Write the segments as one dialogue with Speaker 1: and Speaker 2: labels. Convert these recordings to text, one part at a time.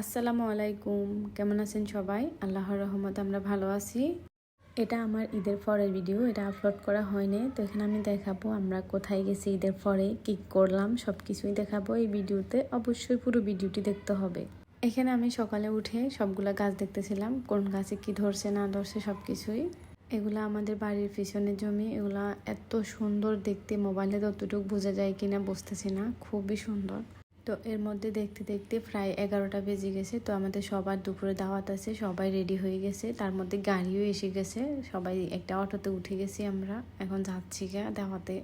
Speaker 1: আসসালামু আলাইকুম। কেমন আছেন সবাই? আল্লাহর রহমত আমরা ভালো আছি। এটা আমার ঈদের পরের ভিডিও, এটা আপলোড করা হয়নি। তো এখানে আমি দেখাবো আমরা কোথায় গেছি ঈদের পরে, কি করলাম সব কিছুই দেখাবো এই ভিডিওতে। অবশ্যই পুরো ভিডিওটি দেখতে হবে। এখানে আমি সকালে উঠে সবগুলা গাছ দেখতেছিলাম, কোন গাছে কি ধরছে, না ধরছে সব কিছুই এগুলা আমাদের বাড়ির পিছনের জমি, এগুলা এত সুন্দর দেখতে, মোবাইলে ততটুকু বোঝা যায় কিনা বুঝতেছি না, খুবই সুন্দর। তো এর মধ্যে দেখতে দেখতে প্রায় এগারোটা বেজে গেছে। তো আমাদের সবার দুপুরে দাওয়াত আছে, সবাই রেডি হয়ে গেছে। তার মধ্যে গাড়িও এসে গেছে। সবাই একটা অটোতে উঠে গেছি আমরা। এখন যাচ্ছি গা দাওয়াতে।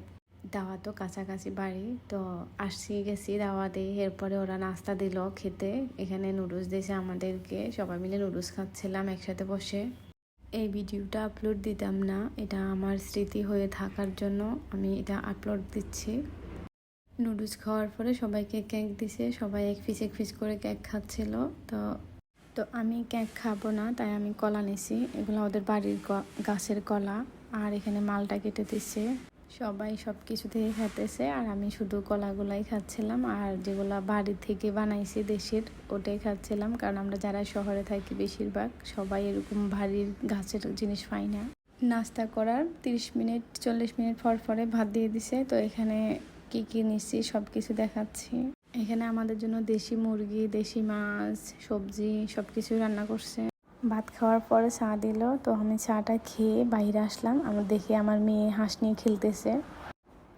Speaker 1: দাওয়াতও কাছাকাছি বাড়ি। তো আসছি, গেছি দাওয়াতে। এরপরে ওরা নাস্তা দিল খেতে। এখানে নুডলস দিয়েছে আমাদেরকে। সবাই মিলে নুডলস খাচ্ছিলাম একসাথে বসে। এই ভিডিওটা আপলোড দিতাম না। এটা আমার স্মৃতি হয়ে থাকার জন্য আমি এটা আপলোড দিচ্ছি। নুডলস খাওয়ার পরে সবাইকে কেক দিছে। সবাই এক পিস এক পিস করে কেক খাচ্ছিল। তো তো আমি কেক খাব না, তাই আমি কলা নিছি। এগুলো ওদের বাড়ির গাছের কলা। আর এখানে মালটা কেটে দিচ্ছে সবাই সব কিছু থেকে খেতেছে আর আমি শুধু কলাগুলাই খাচ্ছিলাম। আর যেগুলো বাড়ি থেকে বানাইছি দেশের, ওটাই খাচ্ছিলাম। কারণ আমরা যারা শহরে থাকি বেশিরভাগ, সবাই এরকম বাড়ির গাছের জিনিস পাই না। নাস্তা করার তিরিশ মিনিট, চল্লিশ মিনিট পর পরে ভাত দিয়ে দিছে। তো এখানে কি কি নিচ্ছি সব কিছু দেখাচ্ছি। এখানে আমাদের জন্য দেশি মুরগি, দেশি মাছ, সবজি সব কিছু রান্না করছে। ভাত খাওয়ার পরে চা দিল, তো আমি চাটা খেয়ে বাইরে আসলাম। আমার দেখে আমার মেয়ে হাঁস নিয়ে খেলতেছে।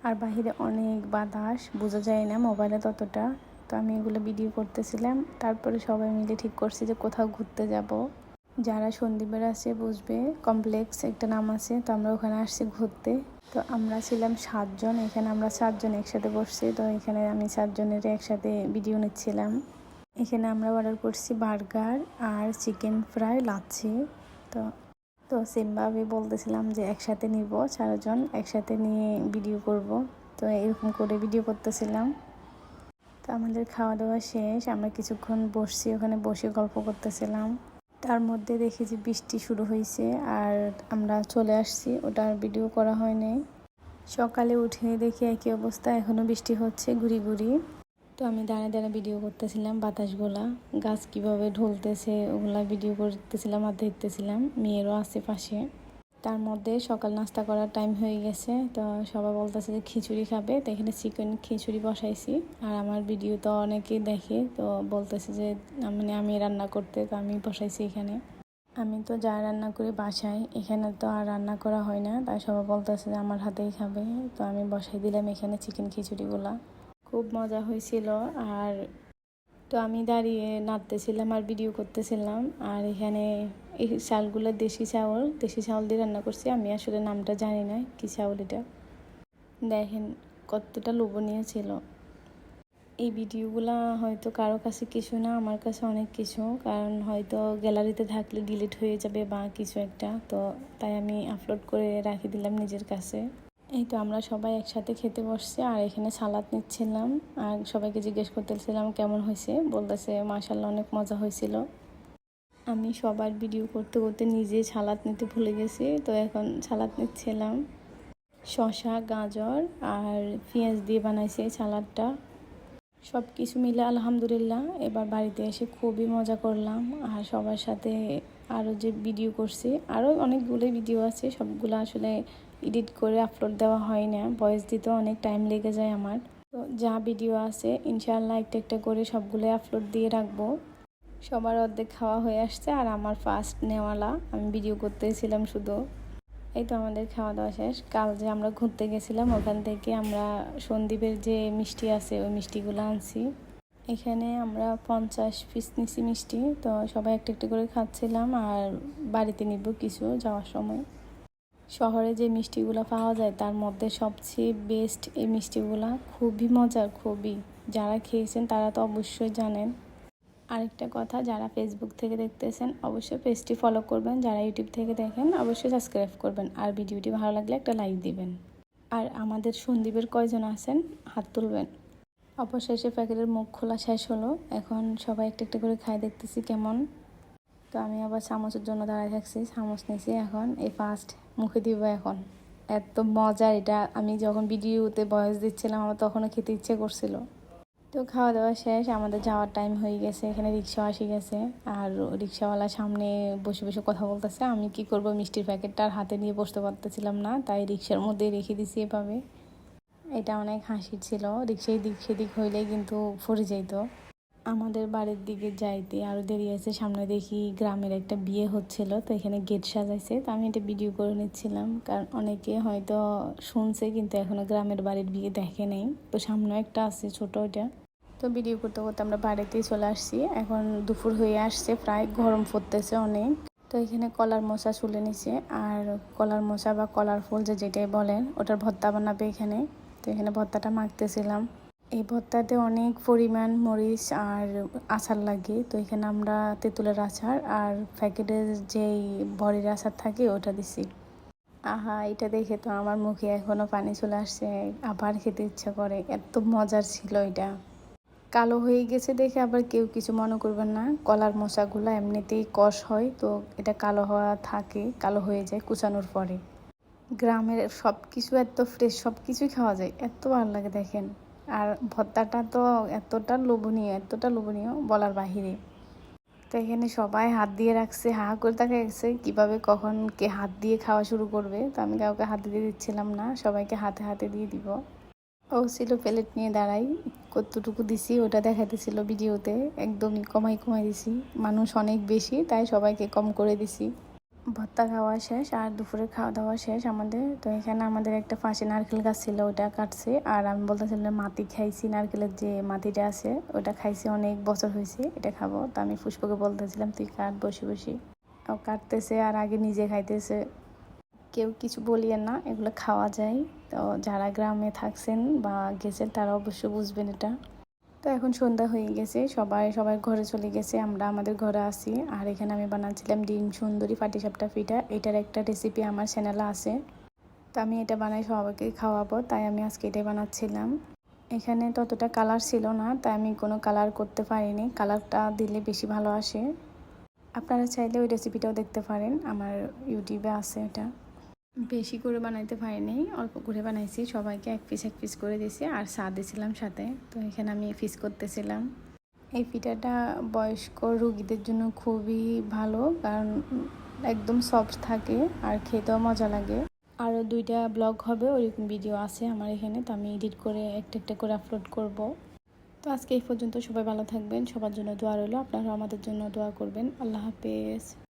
Speaker 1: আর বাইরে অনেক বাতাস, বোঝা যায় না মোবাইলে ততটা। তো আমি এগুলো ভিডিও করতেছিলাম। তারপরে সবাই মিলে ঠিক করছি যে কোথাও ঘুরতে যাব। যারা সন্দীপের আছে বুঝবে কমপ্লেক্স একটা নাম আছে, তো আমরা ওখানে আসছি ঘুরতে। তো আমরা ছিলাম সাতজন, এখানে আমরা সাতজন একসাথে বসছি, তো এখানে আমি সাতজনের একসাথে ভিডিও নিচ্ছিলাম। এখানে আমরা অর্ডার করছি বার্গার আর চিকেন ফ্রাই লাচ্ছি। তো তো সেমভাবে বলতেছিলাম যে একসাথে নিব, চারজন একসাথে নিয়ে ভিডিও করব। তো এরকম করে ভিডিও করতেছিলাম। তো আমাদের খাওয়া দাওয়া শেষ, আমরা কিছুক্ষণ বসছি, ওখানে বসে গল্প করতেছিলাম। তার মধ্যে দেখি যে বৃষ্টি শুরু হয়েছে আর আমরা চলে আসছি। ওটার ভিডিও করা হয়নি সকালে উঠে দেখি একই অবস্থা এখনও বৃষ্টি হচ্ছে ঘুরি ঘুরি। তো আমি দাঁড়ে দাঁড়িয়ে ভিডিও করতেছিলাম বাতাসগুলা, গাছ কীভাবে ঢলতেছে ওগুলা ভিডিও করতেছিলাম আর দেখতেছিলাম, মেয়েরও আছে পাশে। তার মধ্যে সকাল নাস্তা করার টাইম হয়ে গেছে। তো সবাই বলতেছে যে খিচুড়ি খাবে। তো এখানে চিকেন খিচুড়ি বসাইছি। আর আমার ভিডিও তো অনেকেই দেখে। তো বলতেছে যে মানে আমি রান্না করতে, তো আমি বসাইছি এখানে। আমি তো যা রান্না করি বাসায়। এখানে তো আর রান্না করা হয় না। তাই সবাই বলতেছে যে আমার হাতেই খাবে। তো আমি বসাই দিলাম এখানে চিকেন খিচুড়িগুলা। খুব মজা হয়েছিল। আর তো আমি দাঁড়িয়ে নাচতেছিলাম আর ভিডিও করতেছিলাম। আর এখানে এই চালগুলো দেশি চাউল দেশি চাউল দিয়ে রান্না করছি। আমি আসলে নামটা জানি না কি চাউল এটা। দেখেন কতটা লোভনীয় ছিল। এই ভিডিওগুলা হয়তো কারও কাছে কিছু না, আমার কাছে অনেক কিছু। কারণ হয়তো গ্যালারিতে থাকলে ডিলিট হয়ে যাবে বা কিছু একটা। তো তাই আমি আপলোড করে রাখি দিলাম নিজের কাছে। এই তো আমরা সবাই একসাথে খেতে বসছি, আর এখানে সালাদ নিচ্ছিলাম। আর সবাইকে জিজ্ঞেস করতেছিলাম কেমন হয়েছে? বলতেছে মাসাল্লাহ অনেক মজা হয়েছিল। আমি সবার ভিডিও করতে করতে নিজে সালাদ নিতে ভুলে গেছি, তো এখন সালাদ নিচ্ছিলাম। শসা, গাজর আর পেঁয়াজ দিয়ে বানাইছি সালাদটা। সব কিছু মিলে আলহামদুলিল্লাহ, এবার বাড়িতে এসে খুবই মজা করলাম। আর সবার সাথে আরও যে ভিডিও করছি আরও অনেকগুলোই ভিডিও আছে, সবগুলো আসলে এডিট করে আপলোড দেওয়া হয় না ভয়েস দিতে অনেক টাইম লেগে যায় আমার। তো যা ভিডিও আছে, ইনশাআল্লাহ একটা একটা করে সবগুলোই আপলোড দিয়ে রাখব। সবার অর্ধেক খাওয়া হয়ে আসছে আর আমার ফার্স্ট নেওয়ালা। আমি ভিডিও করতেছিলাম শুধু। এই তো আমাদের খাওয়া দাওয়া শেষ। কাল যে আমরা ঘুরতে গেছিলাম, ওখান থেকে আমরা সন্দীপের যে মিষ্টি আছে, ওই মিষ্টিগুলো আনছি। এখানে আমরা পঞ্চাশ পিস নিছি মিষ্টি। তো সবাই একটা একটা করে খাচ্ছিলাম আর বাড়িতে নিব কিছু যাওয়ার সময়। শহরে যে মিষ্টিগুলো পাওয়া যায়, তার মধ্যে সবচেয়ে বেস্ট এই মিষ্টিগুলা খুবই মজার, খুবই। যারা খেয়েছেন তারা তো অবশ্যই জানেন। আরেকটা কথা, যারা ফেসবুক থেকে দেখতেছেন, অবশ্যই পেজটি ফলো করবেন। যারা ইউটিউব থেকে দেখেন, অবশ্যই সাবস্ক্রাইব করবেন। আর ভিডিওটি ভালো লাগলে একটা লাইক দিবেন। আর আমাদের সন্দীপের কয়জন আছেন, হাত তুলবেন। অবশেষে প্যাকেটের মুখ খোলা শেষ হলো। এখন সবাই একটা একটা করে খাই দেখতেছি কেমন। তো আমি আবার চামচের জন্য দাঁড়ায় থাকছি। চামচ নিয়েছি এখন। এই ফার্স্ট মুখে দিব এখন। এত মজা এটা। আমি যখন ভিডিওতে বয়স দিচ্ছিলাম, আমার তখনও খেতে ইচ্ছে করছিল। তো খাওয়া দাওয়া শেষ, আমাদের যাওয়ার টাইম হয়ে গেছে, এখানে রিক্সা আসি গেছে। আর রিক্সাওয়ালা সামনে বসে বসে কথা বলতেছে। আমি কি করব? মিষ্টির প্যাকেটটা আর হাতে নিয়ে বসতে পারতেছিলাম না, তাই রিক্সার মধ্যে রেখে দিছি এভাবে। এটা অনেক হাসির ছিল। রিক্সায় দিক সেদিক হইলেই কিন্তু পড়ে যাইতো। আমাদের বাড়ির দিকে যাইতে আরও দেরি আছে। সামনে দেখি গ্রামের একটা বিয়ে হচ্ছিল, তো এখানে গেট সাজাইছে। তো আমি এটা ভিডিও করে নিচ্ছিলাম, কারণ অনেকে হয়তো শুনছে, কিন্তু এখনও গ্রামের বাড়ির বিয়ে দেখে নেই। তো সামনেও একটা আছে, ছোট ওইটা। তো ভিডিও করতে করতে আমরা বাড়িতেই চলে আসছি। এখন দুপুর হয়ে আসছে, প্রায় গরম পড়তেছে অনেক। তো এখানে কলার মশা চুলে নিছে, আর কলার মশা বা কলার ফুল যে যেটাই বলেন, ওটার ভর্তা বানাবে এখানে। তো এখানে ভর্তাটা মাখতেছিলাম। এই ভর্তাতে অনেক পরিমাণ মরিচ আর আচার লাগে। তো এখানে আমরা তেঁতুলের আচার আর প্যাকেটের যেই বড়ির আচার থাকে, ওটা দিছি। আহা, এটা দেখে তো আমার মুখে এখনও পানি চলে আসছে। আবার খেতে ইচ্ছা করে। এত মজার ছিল এটা। কালো হয়ে গেছে দেখে আবার কেউ কিছু মনে করবেন না। কলার মশাগুলো এমনিতেই কষ হয়, তো এটা কালো হওয়া থাকে, কালো হয়ে যায় কুচানোর পরে। গ্রামের সব কিছু এত ফ্রেশ সব কিছুই খাওয়া যায়, এত ভালো লাগে দেখেন। আর ভর্তাটা তো এতটা লোভনীয় এতটা লোভনীয় বলার বাহিরে। তো এখানে সবাই হাত দিয়ে রাখছে, হা করে দেখা গেছে কীভাবে, কখন কে হাত দিয়ে খাওয়া শুরু করবে। তো আমি কাউকে হাত দিয়ে দিচ্ছিলাম না, সবাইকে হাতে হাতে দিয়ে দিব। ও ছিল প্লেট নিয়ে দাঁড়াই, কতটুকু দিছি ওটা দেখাতেছিল ভিডিওতে, একদমই কমাই কমাই দিছি। মানুষ অনেক বেশি, তাই সবাইকে কম করে দিছি। ভর্তা খাওয়া শেষ আর দুপুরে খাওয়া দাওয়া শেষ আমাদের। তো এখানে আমাদের একটা পাশে নারকেল গাছ ছিল, ওটা কাটছে। আর আমি বলতেছিলাম, মাটি খাইছি, নারকেলের যে মাটিটা আছে, ওটা খাইছি অনেক বছর হয়েছে, এটা খাব। তো আমি পুষ্পকে বলতেছিলাম, তুই কাট বসে বসে। ও কাটতেছে আর আগে নিজে খাইতেছে। কেউ কিছু বলিয়েন না, এগুলো খাওয়া যায়। তো যারা গ্রামে থাকছেন বা গেছেন, তারা অবশ্যই বুঝবেন এটা। তো এখন সন্ধ্যা হয়ে গেছে, সবাই সবাই ঘরে চলে গেছে, আমরা আমাদের ঘরে আসি আর এখানে আমি বানাচ্ছিলাম ডিম সুন্দরী পাটিসাপটা পিঠা এটার একটা রেসিপি আমার চ্যানেলে আছে। তো আমি এটা বানাই, সবাইকে খাওয়াবো, তাই আমি আজকে এটাই বানাচ্ছিলাম। এখানে ততটা কালার ছিল না, তাই আমি কোনো কালার করতে পারিনি। কালারটা দিলে বেশি ভালো আসে। আপনারা চাইলে ওই রেসিপিটাও দেখতে পারেন, আমার ইউটিউবে আছে এটা। বেশি করে বানাইতে পারিনি, অল্প করে বানাইছি। সবাইকে এক পিস এক পিস করে দিয়েছি, আর চা দিয়েছিলাম সাথে। তো এখানে আমি ফিস করতেছিলাম। এই পিঠাটা বয়স্ক রুগীদের জন্য খুবই ভালো, কারণ একদম সফট থাকে, আর খেতেও মজা লাগে। আরও দুইটা ব্লগ হবে ওইরকম ভিডিও আছে আমার এখানে, তো আমি এডিট করে একটা একটা করে আপলোড করব। তো আজকে এই পর্যন্ত সবাই ভালো থাকবেন, সবার জন্য দোয়া রইল, আপনারাও আমাদের জন্য দোয়া করবেন। আল্লাহ হাফেজ।